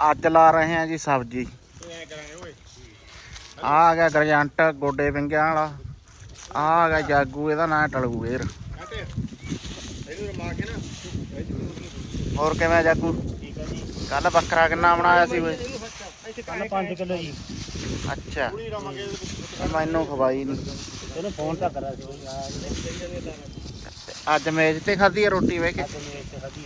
ਅੱਜ ਲਾ ਰਹੇ ਹਾਂ ਜੀ ਸਬਜ਼ੀ। ਆ ਆ ਗਿਆ ਗਰਜੰਟ ਗੋਡੇ ਪਿੰਗਿਆਂ ਵਾਲਾ। ਆ ਆ ਗਿਆ ਜਾਗੂ ਇਹਦਾ ਨਾਂ ਟਲੂ ਵੇਰ। ਕਾਤੇ ਇਹਨੂੰ ਰਮਾ ਕੇ ਨਾ ਹੋਰ ਕਿਵੇਂ ਜਾਗੂ ਠੀਕ ਆ ਜੀ ਕੱਲ ਬੱਕਰਾ ਕਿੰਨਾ ਬਣਾਇਆ ਸੀ ਓਏ? ਕੱਲ 5 ਕਿਲੋ ਜੀ। ਅੱਛਾ। ਮੈਨੂੰ ਖਵਾਈ ਨਹੀਂ ਇਹਨੂੰ ਫੋਨ ਤਾਂ ਕਰਾ ਸੀ। ਅੱਜ ਮੇਜ਼ ਤੇ ਖਾਧੀ ਆ ਰੋਟੀ ਵੇ ਕੇ? ਅੱਜ ਮੈਂ ਇੱਥੇ ਖਾਧੀ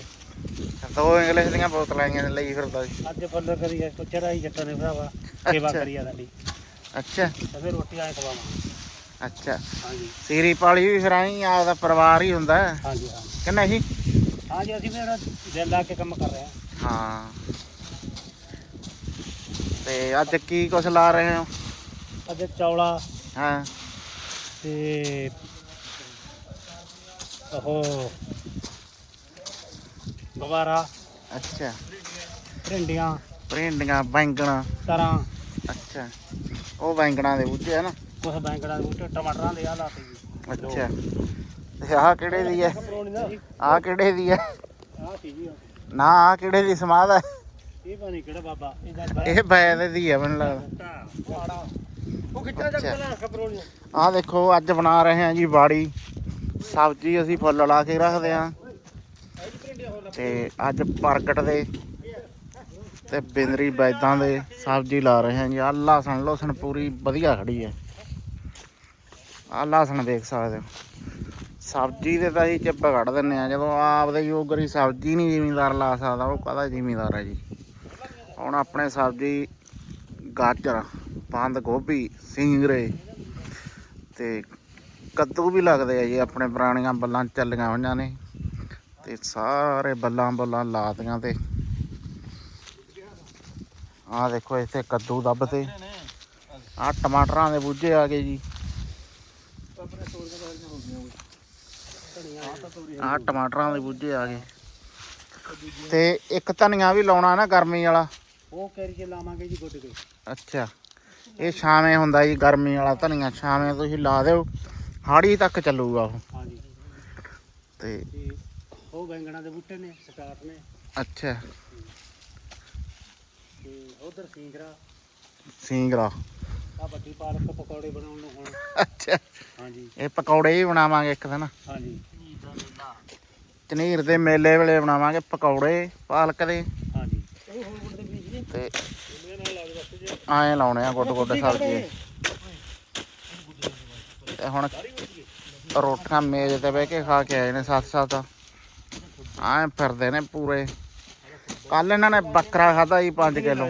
ਦੋ ਇੰਗਲਿਸ਼ ਦੀਆਂ ਬੋਤਲਾਂ ਆਈਆਂ ਨੇ ਲਈ ਫਿਰਦਾ ਸੀ ਅੱਜ ਫੁੱਲ ਕਰੀ ਐ ਕੋ ਚੜਾਈ ਜੱਟਾਂ ਨੇ ਭਰਾਵਾ ਸੇਵਾ। ਕਰੀ ਆ ਸਾਡੀ। ਅੱਛਾ। ਤੇ ਫਿਰ ਰੋਟੀ ਆਏ ਖਵਾਵਾਂ ਅੱਛਾ। ਹਾਂਜੀ। ਸੀਰੀ ਪਾਲੀ ਵੀ ਫਿਰ ਆਈ ਆਪਦਾ ਪਰਿਵਾਰ ਹੀ ਹੁੰਦਾ। ਹੈ। ਹਾਂਜੀ। ਹਾਂ ਕਿ ਨਹੀਂ? ਹਾਂਜੀ ਅਸੀਂ ਜਿਹੜਾ ਦਿਲ ਲਾ ਕੇ ਕੰਮ ਕਰ ਰਹੇ ਹਾਂ। ਹਾਂ। ਤੇ ਅੱਜ ਕੀ ਕੁਛ ਲਾ ਰਹੇ ਹੋ? ਅੱਜ ਚੌਲਾ ਹਾਂ। ਤੇ ਉਹ ਗਵਾਰਾ ਅੱਛਾ। ਭਿੰਡੀਆਂ ਭਿੰਡੀਆਂ ਬੈਂਗਣਾ। ਤਰਾਂ। ਅੱਛਾ। ਉਹ ਬੈਂਗਣਾ ਦੇ ਬੂਝੇ ਆ ਨਾ। ਕੁਛ ਬੈਂਗਣਾ ਦੇ ਬੂਟੇ ਟਮਾਟਰਾਂ ਦੇ ਆ ਲਾਤੇ ਜੀ ਅੱਛਾ। ਤੇ ਆਹ ਕਿਹੜੇ ਦੀ ਹੈ ਆਹ ਕਿਹੜੇ ਦੀ ਹੈ ਆ ਸੀ ਜੀ ਨਾ ਆਹ ਕਿਹੜੇ ਦੀ ਸਮਾਦ ਹੈ ਇਹ ਪਤਾ ਨਹੀਂ ਕਿਹੜਾ ਬਾਬਾ। ਇਹ ਬੈਦ ਦੀ ਹੈ ਮੈਨੂੰ ਲੱਗਦਾ। ਉਹ ਆਹ ਦੇਖੋ ਅੱਜ ਬਣਾ ਰਹੇ ਹਾਂ ਜੀ ਬਾੜੀ। ਸਬਜ਼ੀ ਅਸੀਂ ਫੁੱਲ ਲਾ ਕੇ ਰੱਖਦੇ ਹਾਂ ਤੇ ਅੱਜ ਪ੍ਰਗਟ ਦੇ ਤੇ ਬਿੰਦਰੀ ਬੈਦਾਂ ਦੇ ਸਬਜ਼ੀ ਲਾ ਰਹੇ ਹਾਂ ਜੀ। ਆਹ ਲਸਣ ਲਸਣ ਪੂਰੀ ਵਧੀਆ ਖੜੀ ਹੈ। ਆਹ ਲਸਣ ਦੇਖ ਸਕਦੇ ਹੋ। ਸਬਜ਼ੀ ਦੇ ਤਾਂ ਅਸੀਂ ਚਿੱਪ ਕੱਢ ਦਿੰਨੇ ਆ ਜਦੋਂ ਆਪਦੇ ਯੋਗਰੀ ਸਬਜ਼ੀ ਨਹੀਂ ਜ਼ਿਮੀਂਦਾਰ ਲਾ ਸਕਦਾ, ਉਹ ਕਹਦਾ ਜ਼ਿਮੀਂਦਾਰ ਹੈ ਜੀ? ਹੁਣ ਆਪਣੇ ਸਬਜ਼ੀ ਗਾਜਰ, ਬੰਦ ਗੋਭੀ, ਸਿੰਗਰੇ ਤੇ ਕੱਦੂ ਵੀ ਲੱਗਦੇ ਆ ਜੀ। ਆਪਣੇ ਪੁਰਾਣੀਆਂ ਬੱਲਾਂ ਚੱਲੀਆਂ ਹੋਈਆਂ ਨੇ। ਤੇ ਸਾਰੇ ਬੱਲਾਂ ਬੱਲਾਂ ਲਾਤੀਆਂ ਤੇ। ਆਹ ਦੇਖੋ ਇੱਥੇ ਕੱਦੂ ਦੱਬ ਤੇ ਆਹ ਟਮਾਟਰਾਂ ਦੇ ਬੂਝੇ ਆ ਗਏ ਜੀ। ਆਹ ਟਮਾਟਰਾਂ ਦੇ ਬੂਝੇ ਆ ਗਏ। ਤੇ ਇੱਕ ਧਨੀਆ ਵੀ ਲਾਉਣਾ ਨਾ ਗਰਮੀ ਵਾਲਾ। ਉਹ ਕੈਰੀ ਚ ਲਾਵਾਂਗੇ ਜੀ ਗੁੱਡ ਕੇ। ਅੱਛਾ। ਇਹ ਛਾਵੇਂ ਹੁੰਦਾ ਜੀ ਗਰਮੀ ਵਾਲਾ ਧਨੀਆ ਛਾਵੇਂ ਤੁਸੀਂ ਲਾ ਦਿਓ। ਹਾੜੀ ਤੱਕ ਚੱਲੂਗਾ ਉਹ। ਹਾਂਜੀ। ਤੇ ਉਹ ਬੈਂਗਣਾ ਦੇ ਬੂਟੇ ਨੇ ਸਟਾਰਟ ਨੇ। ਅੱਛਾ। ਤੇ ਉਧਰ ਸਿੰਗਰਾ। ਸਿੰਗਰਾ। ਆ ਵੱਡੀ ਪਾਲਕ ਪਕੌੜੇ ਬਣਾਉਣ ਨੂੰ ਹੁਣ। ਅੱਛਾ। ਹਾਂਜੀ। ਇਹ ਪਕੌੜੇ ਵੀ ਬਣਾਵਾਂਗੇ ਇੱਕ ਦਿਨ। ਹਾਂਜੀ। ਚਨੀਰ ਦੇ ਮੇਲੇ ਵੇਲੇ ਬਣਾਵਾਂਗੇ ਪਕੌੜੇ ਪਾਲਕ ਦੇ। ਹਾਂਜੀ। ਤੇ ਐਂ ਲਾਉਣੇ ਆ ਗੁੱਡ ਗੁੱਡ ਸਬਜ਼ੀ ਤੇ ਹੁਣ ਰੋਟੀਆਂ ਮੇਜ਼ ਤੇ ਬਹਿ ਕੇ ਖਾ ਕੇ ਆਏ ਨੇ ਸੱਤ ਸੱਤ ਐਂ ਫਿਰਦੇ ਨੇ ਪੂਰੇ। ਕੱਲ ਇਹਨਾਂ ਨੇ ਬੱਕਰਾ ਖਾਦਾ ਜੀ 5 ਕਿਲੋ।